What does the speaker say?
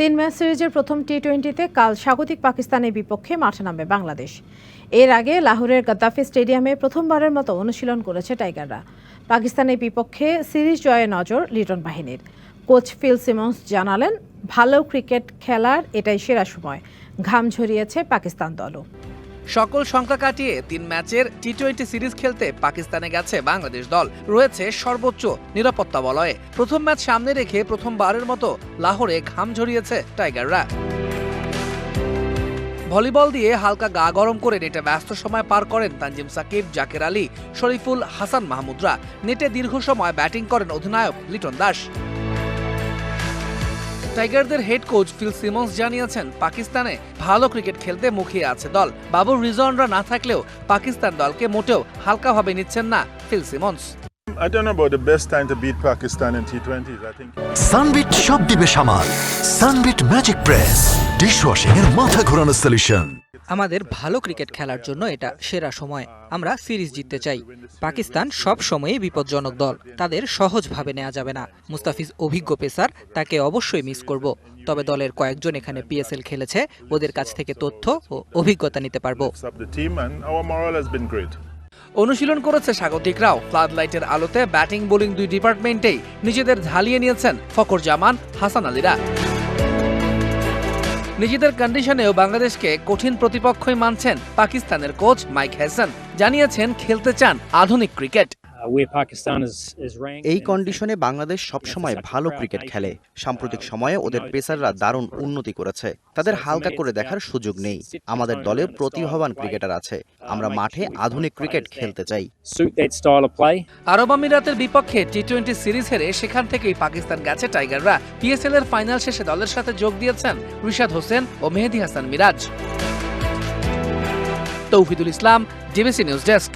তিন ম্যাচ সিরিজের প্রথম টি টোয়েন্টিতে কাল স্বাগতিক পাকিস্তানের বিপক্ষে মাঠে নামবে বাংলাদেশ। এর আগে লাহোরের গাদ্দাফি স্টেডিয়ামে প্রথমবারের মতো অনুশীলন করেছে টাইগাররা। পাকিস্তানের বিপক্ষে সিরিজ জয়ে নজর লিটন বাহিনীর। কোচ ফিল সিমন্স জানালেন, ভালো ক্রিকেট খেলার এটাই সেরা সময়। ঘাম ঝরিয়েছে পাকিস্তান দলও। সকল সংখ্যা কাটিয়ে তিন ম্যাচের টি টোয়েন্টি সিরিজ খেলতে পাকিস্তানে গেছে বাংলাদেশ দল। রয়েছে সর্বোচ্চ নিরাপত্তা বলয়ে। প্রথম ম্যাচ সামনে রেখে প্রথমবারের মতো লাহোরে ঘাম ঝরিয়েছে টাইগাররা। ভলিবল দিয়ে হালকা গা গরম করে নেটে ব্যস্ত সময় পার করেন তানজিম সাকিব, জাকের আলী, শরীফুল হাসান মাহমুদরা। নেটে দীর্ঘ সময় ব্যাটিং করেন অধিনায়ক লিটন দাস। টাইগারদের হেড কোচ ফিল সিমন্স জানিয়েছেন পাকিস্তানে ভালো ক্রিকেট খেলতে মুখিয়ে আছে দল। বাবুর রিজনরা না থাকলেও পাকিস্তান দলকে মোটেও হালকাভাবে নিচ্ছেন না Phil Simmons. I don't know about the best time to beat Pakistan in T20s. I think Sunbit সব দিবে সামাল। সানবিট ম্যাজিক প্রেস ডিশওয়াশিং এর মাথা ঘোরানো সলিউশন আমাদের ভালো ক্রিকেট খেলার জন্য এটা সেরা সময়। আমরা সিরিজ জিততে চাই। পাকিস্তান সব সময়ই বিপজ্জনক দল। তাদের সহজভাবে নেওয়া যাবে না। মুস্তাফিজ অভিজ্ঞ পেসার, তাকে অবশ্যই মিস করব। তবে দলের কয়েকজন এখানে পিএসএল খেলেছে। ওদের কাছ থেকে তথ্য ও অভিজ্ঞতা নিতে পারব. অনুশীলন করেছে স্বাগতিকরাও ফ্লাড লাইটের আলোতে ব্যাটিং বোলিং দুই ডিপার্টমেন্টেই নিজেদের ঝালিয়ে নিয়েছেন ফকর জামান, হাসান আলীরা। নিজেদের কন্ডিশনেও বাংলাদেশকে কঠিন প্রতিপক্ষই মানছেন পাকিস্তানের কোচ মাইক হ্যাসন। জানিয়েছেন, খেলতে চান আধুনিক ক্রিকেট এই কন্ডিশনে বাংলাদেশ সবসময় ভালো ক্রিকেট খেলে। সাম্প্রতিক সময়ে ওদের পেসাররা দারুণ উন্নতি করেছে। তাদের হালকা করে দেখার সুযোগ নেই। আমাদের দলে প্রতিভাবান ক্রিকেটার আছে। আমরা মাঠে আধুনিক ক্রিকেট খেলতে চাই। আরব আমিরাতের বিপক্ষে টি টোয়েন্টি সিরিজ হেরে সেখান থেকেই পাকিস্তান গেছে টাইগাররা পিএসএল এর ফাইনাল শেষে দলের সাথে যোগ দিয়েছেন রিশাদ হোসেন ও Mehedi Hasan Miraz. Tauhidul Islam DBC news desk